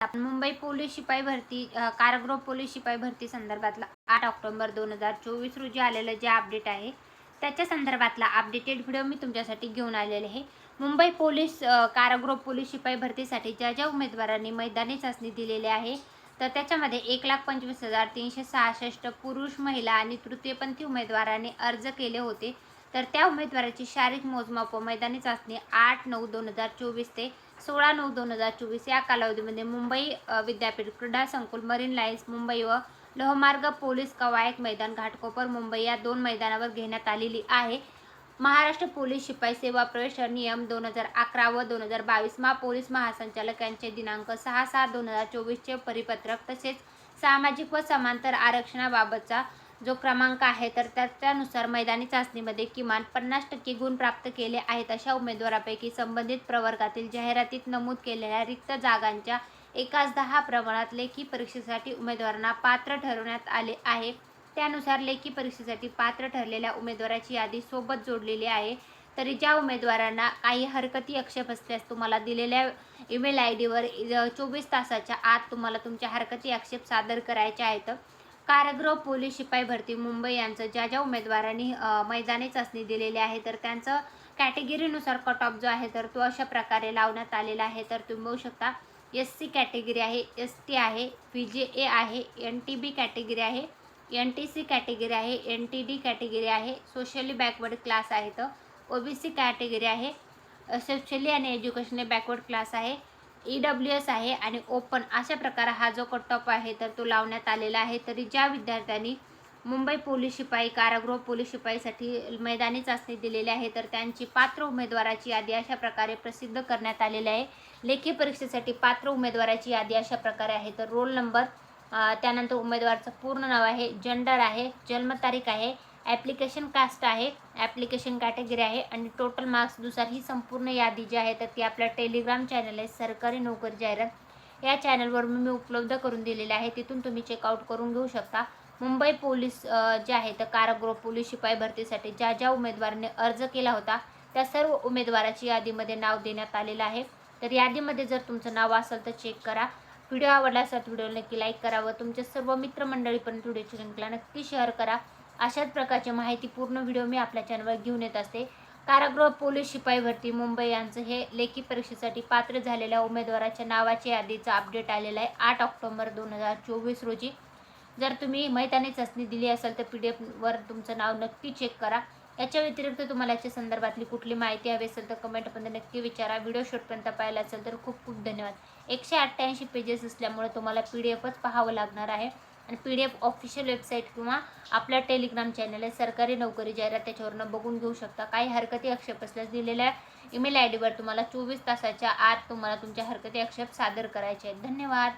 आपण मुंबई पोलीस शिपाई भरती अ, कारागृह पोलीस शिपाई भरती संदर्भातला आठ ऑक्टोबर दोन हजार चोवीस रोजी आलेलं जे अपडेट आहे त्याच्या संदर्भातला अपडेटेड व्हिडिओ मी तुमच्यासाठी घेऊन आलेले आहे. मुंबई पोलीस कारागृह पोलीस शिपाई भरतीसाठी ज्या ज्या उमेदवारांनी मैदानी चाचणी दिलेली आहे तर त्याच्यामध्ये एक लाख पंचवीस हजार तीनशे सहासष्ट पुरुष महिला आणि तृतीयपंथी उमेदवारांनी अर्ज केले होते. तर त्या उमेदवाराची शारीरिक मोजमाप व मैदानी चाचणी आठ नऊ दोन हजार चोवीस ते सोळा नऊ दोन हजार चोवीस या कालावधीमध्ये मुंबई विद्यापीठ क्रीडा संकुल मरीन लाईन्स मुंबई व लोहमार्ग पोलीस कवायत मैदान घाटकोपर मुंबई या दोन मैदानावर घेण्यात आलेली आहे. महाराष्ट्र पोलीस शिपाई सेवा प्रवेश नियम दोन हजार अकरा व दोन हजार बावीस मा पोलीस महासंचालक यांचे दिनांक सहा सात दोन हजार चोवीसचे परिपत्रक तसेच सामाजिक व समांतर आरक्षणाबाबतचा जो क्रमांक आहे तर त्याच्यानुसार मैदानी चाचणीमध्ये किमान पन्नास टक्के गुण प्राप्त केले आहेत अशा उमेदवारापैकी संबंधित प्रवर्गातील जाहिरातीत नमूद केलेल्या रिक्त जागांच्या एकाच दहा प्रमाणात लेखी परीक्षेसाठी उमेदवारांना पात्र ठरवण्यात आले आहे. त्यानुसार लेखी परीक्षेसाठी पात्र ठरलेल्या उमेदवाराची यादी सोबत जोडलेली आहे. तरी ज्या उमेदवारांना काही हरकती आक्षेप असल्यास तुम्हाला दिलेल्या ईमेल आय डीवर चोवीस तासाच्या आत तुम्हाला तुमच्या हरकती आक्षेप सादर करायचे आहेत. कारागृह पोलीस शिपाई भरती मुंबई यांचं ज्या ज्या उमेदवारांनी मैदानी चाचणी दिलेली आहे तर त्यांचं कॅटेगरीनुसार कट ऑफ जो आहे तर तो अशा प्रकारे लावण्यात आलेला आहे. तर तुम्ही बघू शकता एस सी कॅटेगरी आहे एस टी आहे व्ही जे ए आहे एन टी बी कॅटेगरी आहे एन टी सी कॅटेगरी आहे एन टी डी कॅटेगरी आहे सोशली बॅकवर्ड क्लास आहेत ओ बी सी कॅटेगरी आहे सोशली आणि एज्युकेशनली बॅकवर्ड क्लास आहे. ई डब्ल्यू एस आहे आणि ओपन अशा प्रकारे हा जो कट ऑफ आहे तर तो लावण्यात आलेला आहे. तरी ज्या विद्यार्थ्यांनी मुंबई पोलीस शिपाई कारागृह पोलीस शिपाईसाठी मैदानी चाचणी दिलेली आहे तर त्यांची पात्र उमेदवाराची यादी अशा प्रकारे प्रसिद्ध करण्यात आलेली आहे. लेखी परीक्षेसाठी पात्र उमेदवाराची यादी अशा प्रकारे आहे. तर रोल नंबर त्यानंतर उमेदवाराचं पूर्ण नाव आहे जेंडर आहे जन्मतारीख आहे ॲप्लिकेशन कास्ट आहे. ॲप्लिकेशन कॅटेगरी आहे आणि टोटल मार्क्सनुसार ही संपूर्ण यादी जी आहे तर ती आपल्या टेलिग्राम चॅनल आहे सरकारी नोकरी जाहिरात. या चॅनलवर मी उपलब्ध करून दिलेले आहे. तिथून तुम्ही चेकआउट करून घेऊ शकता. मुंबई पोलीस जे आहे तर कारागृह पोलीस शिपाई भरतीसाठी ज्या ज्या उमेदवारांनी अर्ज केला होता त्या सर्व उमेदवाराची यादीमध्ये नाव देण्यात आलेलं आहे. तर यादीमध्ये जर तुमचं नाव असेल तर चेक करा. व्हिडिओ आवडला असेल तर व्हिडिओ नक्की लाईक करा व तुमच्या सर्व मित्रमंडळीपर्यंत व्हिडिओची लिंकला नक्की शेअर करा. अशाच प्रकारची माहिती पूर्ण व्हिडिओ मी आपल्या चॅनलवर घेऊन येत असते. कारागृह पोलीस शिपाई भरती मुंबई यांचं हे लेखी परीक्षेसाठी पात्र झालेल्या उमेदवाराच्या नावाच्या यादीचं अपडेट आलेलं आहे आठ ऑक्टोबर दोन हजार चोवीस रोजी. जर तुम्ही मैदानी चाचणी दिली असेल तर पी डी एफवर तुमचं नाव नक्की चेक करा. याच्या व्यतिरिक्त तुम्हाला याच्या संदर्भातली कुठली माहिती हवी असेल तर कमेंटमध्ये नक्की विचारा. व्हिडिओ शूटपर्यंत पाहिला असेल तर खूप खूप धन्यवाद. एकशे अठ्ठ्याऐंशी पेजेस असल्यामुळे तुम्हाला पी डी एफच पाहावं लागणार आहे. आणि P D F official website किंवा आपल्या टेलिग्राम चॅनल आहे सरकारी नोकरी जाहिरात त्याच्यावरनं बघून घेऊ शकता. काही हरकती आक्षेप असल्यास दिलेल्या ईमेल आय डीवर तुम्हाला चोवीस तासाच्या आत तुम्हाला तुमच्या हरकती आक्षेप सादर करायचे आहेत. धन्यवाद.